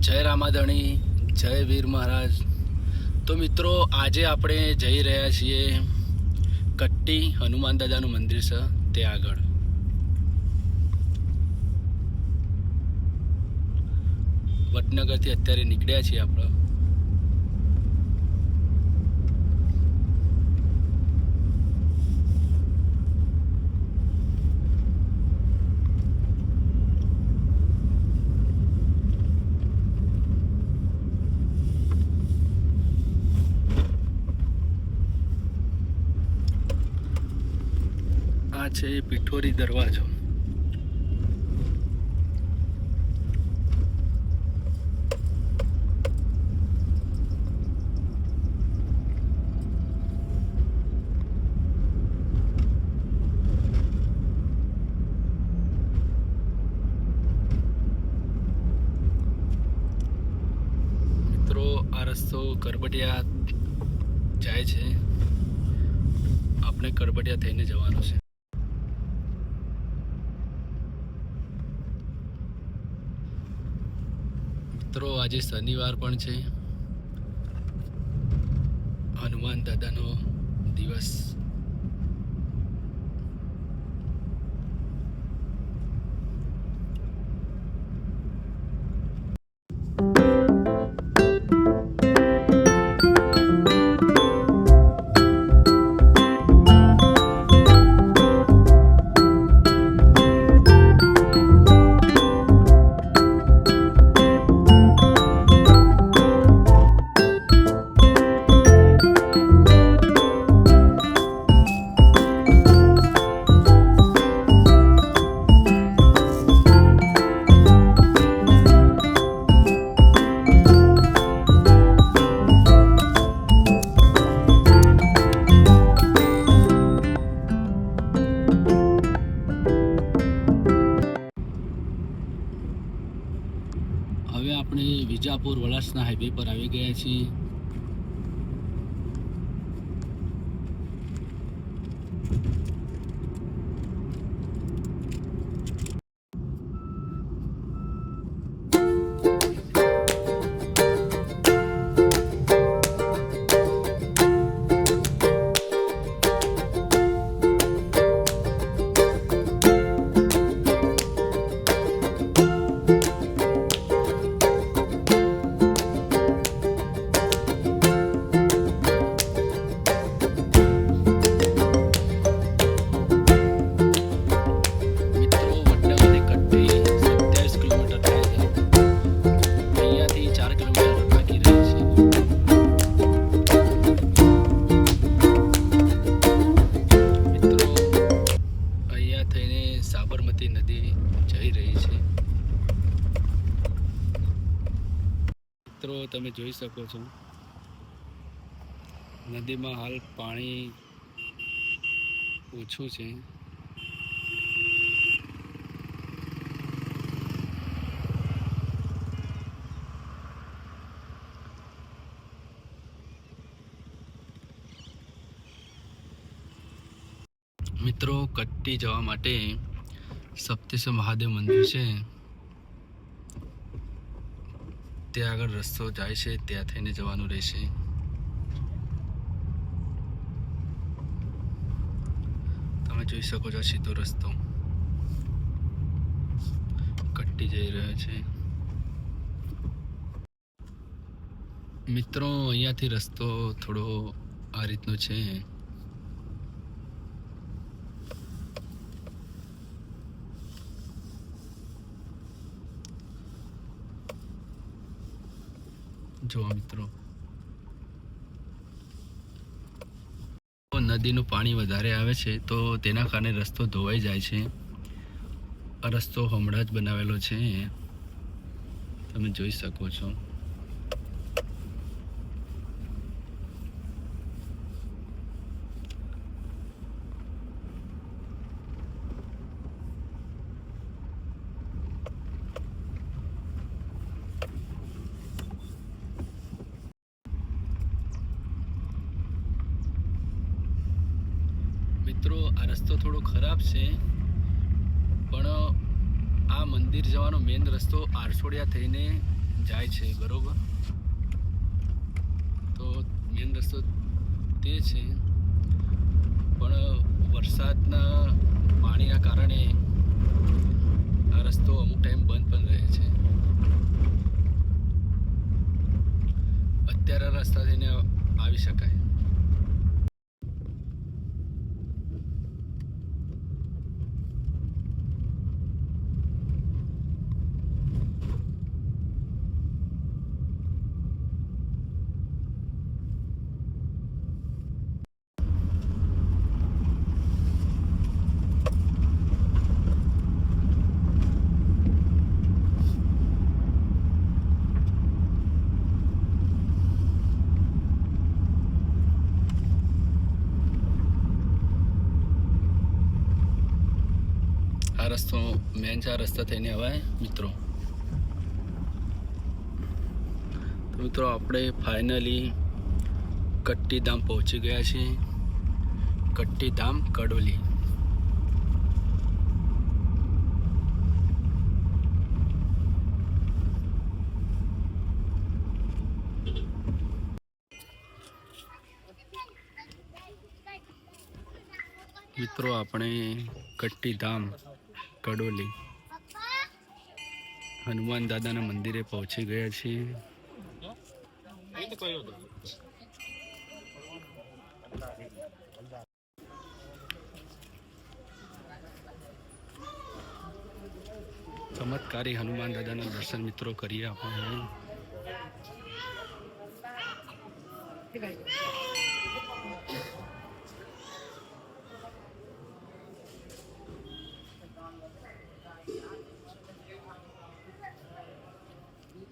જય રામાધણી, જય વીર મહારાજ. તો મિત્રો, આજે આપણે જઈ રહ્યા છીએ કટ્ટી હનુમાન દાદાનું મંદિર છે તે આગળ. વટનગરથી અત્યારે નીકળ્યા છીએ આપણે. આ છે પિઠોરી દરવાજો. રસ્તો કરબડિયા જાય છે. આપણે કરબડિયા થઈને જવાનું છે. મિત્રો આજે શનિવાર પણ છે. હનુમાન દાદાનો દિવસ વિજાપુર વલાસના હાઈવે પર આવી ગયા છીએ. સાબરમતી નદી જઈ રહી છે. મિત્રો, તમે જોઈ શકો છો. નદીમાં હાલ પાણી ઓછું છે. મિત્રો, કટ્ટી જવા માટે સપ્તેશ્વર મહાદેવ મંદિર છે. ત્યાં આગળ રસ્તો જાય છે, ત્યાં થઈને જવાનું રહેશે. તમે જોઈ શકો છો સીધો રસ્તો. કટ્ટી જઈ રહ્યો છે. મિત્રો, અહીંયાથી રસ્તો થોડો આ રીતનો છે. જો મિત્રો. નદીનું પાણી વધારે આવે છે, તો તેના કારણે રસ્તો ધોવાઈ જાય છે. રસ્તો હમણાં જ બનાવેલો છે. તમે જોઈ શકો છો મિત્રો આ રસ્તો થોડો ખરાબ છે, પણ આ મંદિર જવાનો મેઇન રસ્તો આરસોડિયા થઈને જાય છે, બરોબર? તો મેન રસ્તો તે છે, પણ વરસાદના પાણીના કારણે આ રસ્તો અમુક ટાઈમ બંધ પણ રહે છે. અત્યારે રસ્તા થઈને આવી શકાય આ રસ્તો મેન છે રસ્તા થઈને અવાય મિત્રો. તો મિત્રો આપણે ફાઇનલી કટ્ટી ધામ પહોંચી ગયા છીએ. કટ્ટી ધામ કડોલી. મિત્રો આપણે કટ્ટી ધામ કડોલી. હનુમાન દાદાના મંદિરે પહોંચી ગયા છીએ. ચમત્કારી હનુમાન દાદાના દર્શન મિત્રો કરીએ આપણે.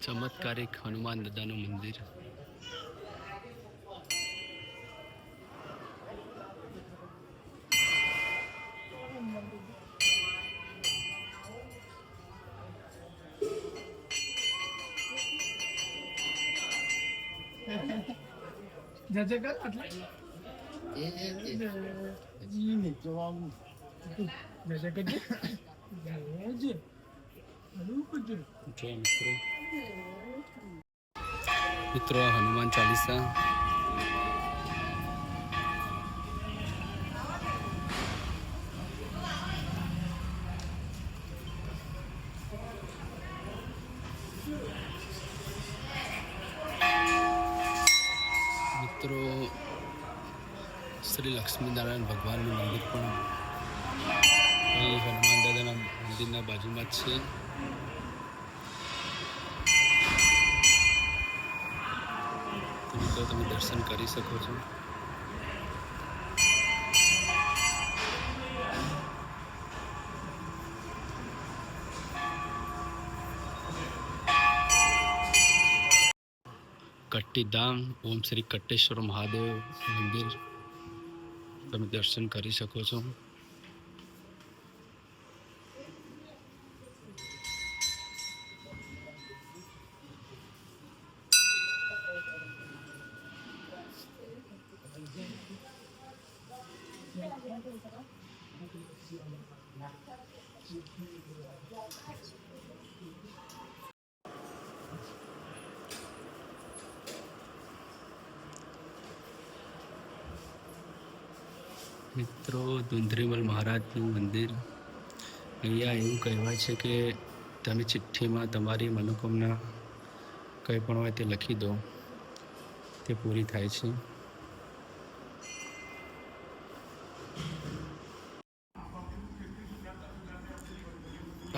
ચમત્કારિક હનુમાન દાદાનું મંદિર. જજે કર એટલે ઈ ને જવાબ જજે કરજે જજે હલું કરજે જો મિત્રો. મિત્રો, હનુમાન ચાલીસા. મિત્રો, શ્રી લક્ષ્મીનારાયણ ભગવાનનું મંદિર પણ હનુમાન દાદાના મંદિરના બાજુમાં જ છે. મિત્રો તમે દર્શન કરી શકો છો? કટ્ટીધામ, ઓમ શ્રી કટ્ટેશ્વર મહાદેવ મંદિર તમે દર્શન કરી શકો છો. મિત્રો, ધુંધરીમલ મહારાજનું મંદિર. અહીંયા એવું કહેવાય છે કે તમે ચિઠ્ઠીમાં તમારી મનોકામના કંઈ પણ હોય તે લખી દો, તે પૂરી થાય છે.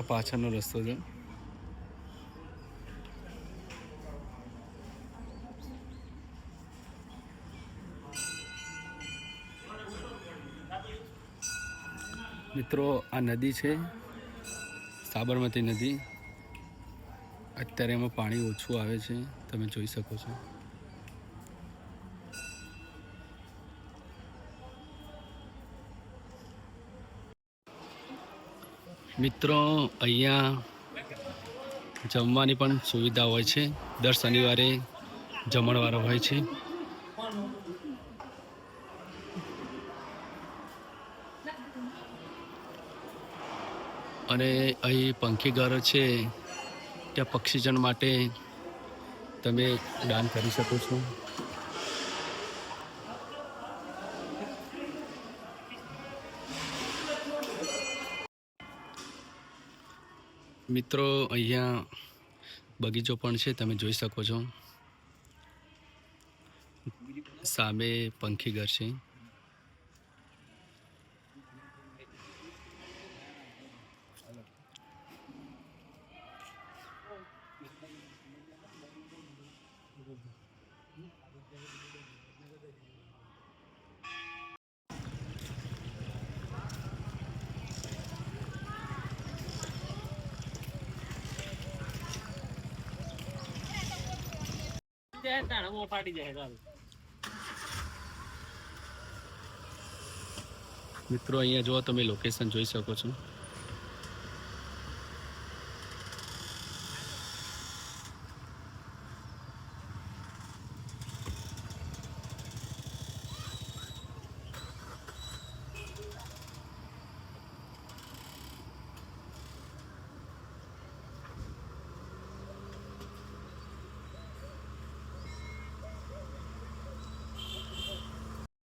પાછળનો રસ્તો છે. મિત્રો, આ નદી છે, સાબરમતી નદી. અત્યારે એમાં પાણી ઓછું આવે છે, તમે જોઈ શકો છો. મિત્રો, અહીંયા જમવાની પણ સુવિધા હોય છે. દર શનિવારે જમણવારો હોય છે. અને અહીં પંખી ઘર છે. ત્યાં પક્ષીજન માટે તમે દાન કરી શકો છો. મિત્રો અહીંયા બગીચો પણ છે તમે જોઈ શકો છો. સામે મિત્રો અહીંયા જો તમે લોકેશન જોઈ શકો છો.